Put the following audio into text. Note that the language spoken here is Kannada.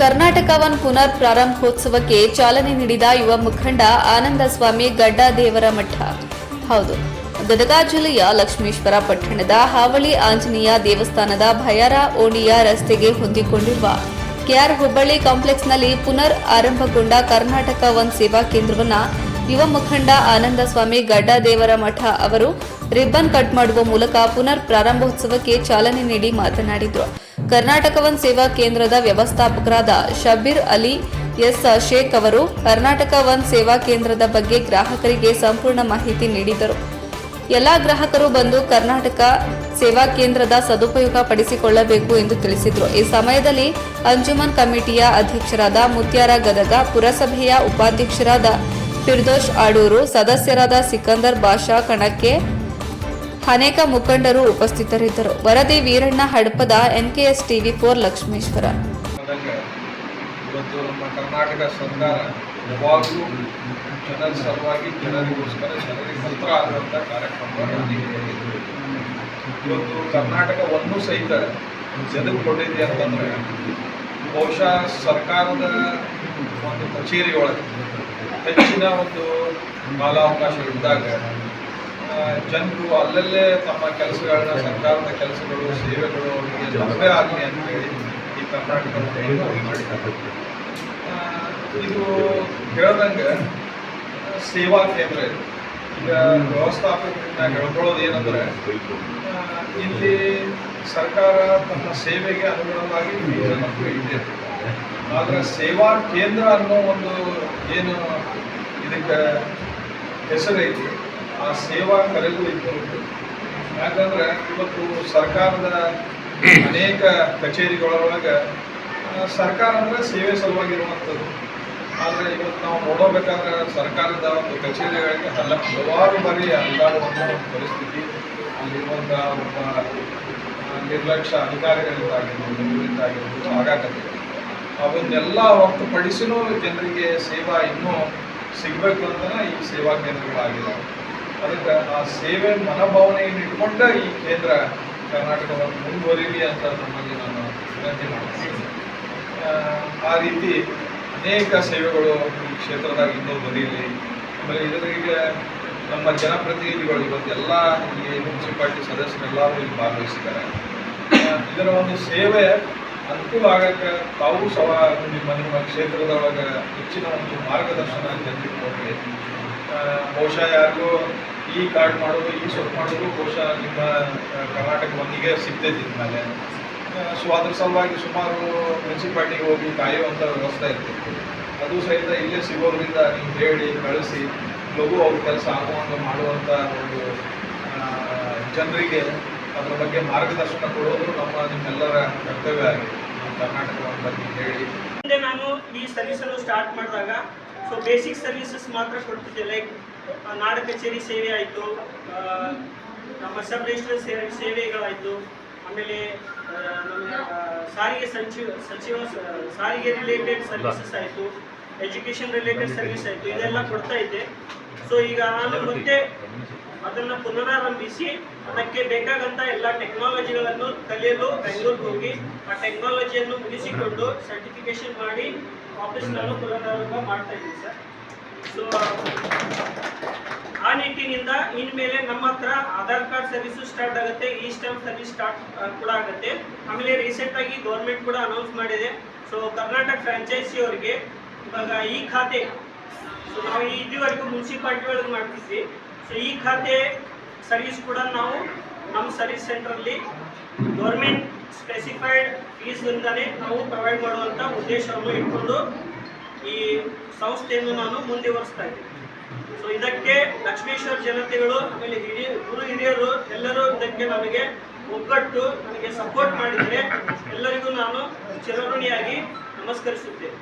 ಕರ್ನಾಟಕವನ್ ಪುನರ್ ಪ್ರಾರಂಭೋತ್ಸವಕ್ಕೆ ಚಾಲನೆ ನೀಡಿದ ಯುವ ಮುಖಂಡ ಆನಂದ ಸ್ವಾಮಿ ಗಡ್ಡ ಮಠ. ಹೌದು, ಗದಗ ಜಿಲ್ಲೆಯ ಲಕ್ಷ್ಮೇಶ್ವರ ಪಟ್ಟಣದ ಹಾವಳಿ ಆಂಜನೇಯ ದೇವಸ್ಥಾನದ ಭಯಾರ ಓಣಿಯ ರಸ್ತೆಗೆ ಹೊಂದಿಕೊಂಡಿರುವ ಕೆಆರ್ ಹುಬ್ಬಳ್ಳಿ ಕಾಂಪ್ಲೆಕ್ಸ್ನಲ್ಲಿ ಪುನರ್ ಆರಂಭಗೊಂಡ ಕರ್ನಾಟಕ ಒನ್ ಸೇವಾ ಕೇಂದ್ರವನ್ನ ಯುವ ಮುಖಂಡ ಆನಂದ ಸ್ವಾಮಿ ಗಡ್ಡ ದೇವರ ಮಠ ಅವರು ರಿಬ್ಬನ್ ಕಟ್ ಮಾಡುವ ಮೂಲಕ ಪುನರ್ ಪ್ರಾರಂಭೋತ್ಸವಕ್ಕೆ ಚಾಲನೆ ನೀಡಿ ಮಾತನಾಡಿದರು. ಕರ್ನಾಟಕ ವನ್ ಸೇವಾ ಕೇಂದ್ರದ ವ್ಯವಸ್ಥಾಪಕರಾದ ಶಬೀರ್ ಅಲಿ ಎಸ್ ಶೇಖ್ ಅವರು ಕರ್ನಾಟಕ ಒನ್ ಸೇವಾ ಕೇಂದ್ರದ ಬಗ್ಗೆ ಗ್ರಾಹಕರಿಗೆ ಸಂಪೂರ್ಣ ಮಾಹಿತಿ ನೀಡಿದರು. ಎಲ್ಲಾ ಗ್ರಾಹಕರು ಬಂದು ಕರ್ನಾಟಕ ಸೇವಾ ಕೇಂದ್ರದ ಸದುಪಯೋಗ ಪಡಿಸಿಕೊಳ್ಳಬೇಕು ಎಂದು ತಿಳಿಸಿದರು. ಈ ಸಮಯದಲ್ಲಿ ಅಂಜುಮನ್ ಕಮಿಟಿಯ ಅಧ್ಯಕ್ಷರಾದ ಮುತ್ಯಾರ ಗದಗ, ಪುರಸಭೆಯ ಉಪಾಧ್ಯಕ್ಷರಾದ ಫಿರ್ದೋಶ್ ಆಡೂರು, ಸದಸ್ಯರಾದ ಸಿಕಂದರ್ ಬಾಷಾ ಕಣಕ್ಕೆ ಅನೇಕ ಮುಖಂಡರು ಉಪಸ್ಥಿತರಿದ್ದರು. ವರದಿ Veeranna Hadapada NKS TV four Lakshmeshwar. ಇವತ್ತು ನಮ್ಮ ಕರ್ನಾಟಕ ಸರ್ಕಾರ ಯಾವಾಗಲೂ ಜನರ ಸಲುವಾಗಿ ಜನರಿಗೋಸ್ಕರ ಜನರಿಗೆ ಹತ್ರ ಆಗುವಂಥ ಕಾರ್ಯಕ್ರಮವನ್ನು ಇವತ್ತು ಕರ್ನಾಟಕ ಒಂದು ಸಹಿತ ಜನಕ್ಕೆ ಕೊಟ್ಟಿದೆ ಅಂತಂದರೆ ಬಹುಶಃ ಸರ್ಕಾರದ ಒಂದು ಕಚೇರಿ ಒಳಗೆ ಹೆಚ್ಚಿನ ಒಂದು ಕಾಲಾವಕಾಶ ಇದ್ದಾಗ ಜನರು ಅಲ್ಲಲ್ಲೇ ತಮ್ಮ ಕೆಲಸಗಳನ್ನ, ಸರ್ಕಾರದ ಕೆಲಸಗಳು, ಸೇವೆಗಳು ಅವರಿಗೆ ಲಭ್ಯ ಆಗಲಿ ಅಂತೇಳಿ ಈ ಕರ್ನಾಟಕ ಮಾಡಿದ್ದಾರೆ. ಇದು ಹೇಳ್ದಂಗೆ ಸೇವಾ ಕೇಂದ್ರ ಇದು. ಈಗ ವ್ಯವಸ್ಥಾಪಕರಿಂದ ಹೇಳ್ಕೊಳ್ಳೋದು ಏನಂದ್ರೆ ಇಲ್ಲಿ ಸರ್ಕಾರ ತನ್ನ ಸೇವೆಗೆ ಅನುಗುಣವಾಗಿ ಫೀಸನ್ನು ಇದೆ. ಆದರೆ ಸೇವಾ ಕೇಂದ್ರ ಅನ್ನೋ ಒಂದು ಏನು ಇದಕ್ಕೆ ಹೆಸರೈತಿ ಆ ಸೇವಾ ಕರೆಗೂ ಇದ್ದು ಯಾಕಂದ್ರೆ ಇವತ್ತು ಸರ್ಕಾರದ ಅನೇಕ ಕಚೇರಿಗಳೊಳಗೆ ಸರ್ಕಾರ ಅಂದರೆ ಸೇವೆ ಸಲುವಾಗಿರುವಂಥದ್ದು. ಆದರೆ ಇವತ್ತು ನಾವು ನೋಡಬೇಕಾದ್ರೆ ಸರ್ಕಾರದ ಒಂದು ಕಚೇರಿಗಳಿಗೆ ಹಲ, ಹಲವಾರು ಬಾರಿ ಅಲ್ಲಾಡುವಂಥ ಒಂದು ಪರಿಸ್ಥಿತಿ ಅಲ್ಲಿರುವಂಥ ಒಬ್ಬ ನಿರ್ಲಕ್ಷ್ಯ ಅಧಿಕಾರಿಗಳಿಂದಾಗಿರ್ಬೋದು ಇವರಿಂದಾಗಿರ್ಬೋದು ಆಗಾಕತ್ತೆ ಅವನ್ನೆಲ್ಲ ಹೊರತುಪಡಿಸಿನೂ ಜನರಿಗೆ ಸೇವಾ ಇನ್ನೂ ಸಿಗಬೇಕು ಅಂತಲೇ ಈ ಸೇವಾ ಕೇಂದ್ರಗಳಾಗಿದ್ದಾವೆ ಅದಕ್ಕೆ ಆ ಸೇವೆ ಮನೋಭಾವನೆಯನ್ನು ಇಟ್ಕೊಂಡ ಈ ಕೇಂದ್ರ ಕರ್ನಾಟಕವನ್ನು ಮುಂದುವರಿಲಿ ಅಂತ ನಮ್ಮಲ್ಲಿ ನಾನು ವಿನಂತಿ ಮಾಡ್ತೀನಿ. ಆ, ರೀತಿ ಅನೇಕ ಸೇವೆಗಳು ಈ ಕ್ಷೇತ್ರದಾಗ ಇನ್ನೂ ಬರೀಲಿ ಆಮೇಲೆ ಇದರಿಗೆ ನಮ್ಮ ಜನಪ್ರತಿನಿಧಿಗಳು ಇವತ್ತೆಲ್ಲ ಈ ಮುನ್ಸಿಪಾಲ್ಟಿ ಸದಸ್ಯರೆಲ್ಲರೂ ಇಲ್ಲಿ ಭಾಗವಹಿಸಿದ್ದಾರೆ. ಇದರ ಒಂದು ಸೇವೆ ಅನುಕೂಲ ಆಗಕ್ಕೆ ತಾವು ಸಹ ನಿಮ್ಮ ನಿಮ್ಮ ಕ್ಷೇತ್ರದೊಳಗೆ ಹೆಚ್ಚಿನ ಒಂದು ಮಾರ್ಗದರ್ಶನ ಜನರಿಗೆ ಕೊಡ್ರಿ ಬಹುಶಃ ಯಾರಿಗೂ ಈ ಕಾರ್ಡ್ ಮಾಡೋದು, ಈ ಸೊಪ್ಪು ಮಾಡೋದು ಬಹುಶಃ ನಿಮ್ಮ ಕರ್ನಾಟಕ ಒಂದಿಗೆ ಸಿಗ್ತೈತಿ ಇದ್ಮೇಲೆ ಸೊ ಅದ್ರ ಸಲುವಾಗಿ ಸುಮಾರು ಮುನ್ಸಿಪಾಲ್ಟಿಗೆ ಹೋಗಿ ಕಾಯುವಂಥ ವ್ಯವಸ್ಥೆ ಇರ್ತಿತ್ತು ಅದು ಸಹಿತ ಇಲ್ಲೇ ಸಿಗೋದ್ರಿಂದ ನೀವು ಹೇಳಿ, ಕಳಿಸಿ, ಲಘು ಅವ್ರ ಕೆಲಸ ಆಗುವಂಥ ಮಾಡುವಂಥ ಒಂದು ಜನರಿಗೆ ಅದ್ರ ಬಗ್ಗೆ ಮಾರ್ಗದರ್ಶನ ಕೊಡೋದು ನಮ್ಮ ನಿಮ್ಮೆಲ್ಲರ ಕರ್ತವ್ಯ ಆಗಿದೆ. ಕರ್ನಾಟಕ ಬಗ್ಗೆ ಹೇಳಿ. ನಾನು ಈ ಸಲ್ಲಿಸಲು ಸ್ಟಾರ್ಟ್ ಮಾಡಿದಾಗ ಸೊ ಬೇಸಿಕ್ ಸರ್ವಿಸಸ್ ಮಾತ್ರ ಕೊಡ್ತಿದ್ದೆ. ಲೈಕ್ ನಾಡ ಕಚೇರಿ ಸೇವೆ ಆಯಿತು. ನಮ್ಮ ಸಬ್ ರಿಜಿಸ್ಟರ್ ಸೇವೆ ಸೇವೆಗಳಾಯಿತು. ಆಮೇಲೆ ನಮ್ಮ ಸಾರಿಗೆ ಸಚಿವ ಸಚಿವ ಸಾರಿಗೆ ರಿಲೇಟೆಡ್ ಸರ್ವಿಸಸ್ ಆಯಿತು. ಎಜುಕೇಷನ್ ರಿಲೇಟೆಡ್ ಸರ್ವಿಸ್ ಆಯಿತು. ಇದೆಲ್ಲ ಕೊಡ್ತಾ ಇದ್ದೆ. ಸೊ ಈಗ ನಾನು ಮತ್ತೆ ಅದನ್ನು ಪುನರಾರಂಭಿಸಿ ಅದಕ್ಕೆ ಬೇಕಾದಂಥ ಎಲ್ಲ ಟೆಕ್ನಾಲಜಿಗಳನ್ನು ಕಲಿಯಲು ಬೆಂಗಳೂರಿಗೆ ಹೋಗಿ ಆ ಟೆಕ್ನಾಲಜಿಯನ್ನು ಮುಗಿಸಿಕೊಂಡು ಸರ್ಟಿಫಿಕೇಶನ್ ಮಾಡಿ ಪುನರಾರಂಭ ಮಾಡ್ತಾ ಇದ್ದೀವಿ ಸರ್. ಸೊ ಆ ನಿಟ್ಟಿನಿಂದ ಇನ್ಮೇಲೆ ನಮ್ಮ ಹತ್ರ ಆಧಾರ್ ಕಾರ್ಡ್ ಸರ್ವಿಸು ಸ್ಟಾರ್ಟ್ ಆಗುತ್ತೆ ಈ ಸ್ಟಾಂಪ್ ಸರ್ವಿಸ್ ಸ್ಟಾರ್ಟ್ ಕೂಡ ಆಗುತ್ತೆ. ಆಮೇಲೆ ರೀಸೆಂಟ್ ಆಗಿ ಗೌರ್ಮೆಂಟ್ ಕೂಡ ಅನೌನ್ಸ್ ಮಾಡಿದೆ. ಸೊ ಕರ್ನಾಟಕ ಫ್ರಾಂಚೈಸಿ ಅವರಿಗೆ ಇವಾಗ ಈ ಖಾತೆ ಸೊ ನಾವು ಇದುವರೆಗೂ ಮುನ್ಸಿಪಾಲ್ಟಿ ಒಳಗೆ ಮಾಡ್ತಿದ್ವಿ. ಸೊ ಈ ಖಾತೆ ಸರ್ವಿಸ್ ಕೂಡ ನಾವು ನಮ್ಮ ಸರ್ವಿಸ್ ಸೆಂಟ್ರಲ್ಲಿ ಗೌರ್ಮೆಂಟ್ ಸ್ಪೆಸಿಫೈಡ್ ಫೀಸ್ನಿಂದಲೇ ನಾವು ಪ್ರೊವೈಡ್ ಮಾಡುವಂಥ ಉದ್ದೇಶವನ್ನು ಇಟ್ಕೊಂಡು ಈ ಸಂಸ್ಥೆಯನ್ನು ನಾನು ಮುಂದುವರಿಸ್ತಾ ಇದ್ದೀನಿ. ಸೊ ಇದಕ್ಕೆ ಲಕ್ಷ್ಮೇಶ್ವರ ಜನತೆಗಳು, ಆಮೇಲೆ ಹಿರಿಯ, ಗುರು ಹಿರಿಯರು ಎಲ್ಲರೂ ಇದಕ್ಕೆ ನಮಗೆ ಒಗ್ಗಟ್ಟು ನನಗೆ ಸಪೋರ್ಟ್ ಮಾಡಿದರೆ ಎಲ್ಲರಿಗೂ ನಾನು ಚಿರಋಣಿಯಾಗಿ ನಮಸ್ಕರಿಸುತ್ತೇನೆ.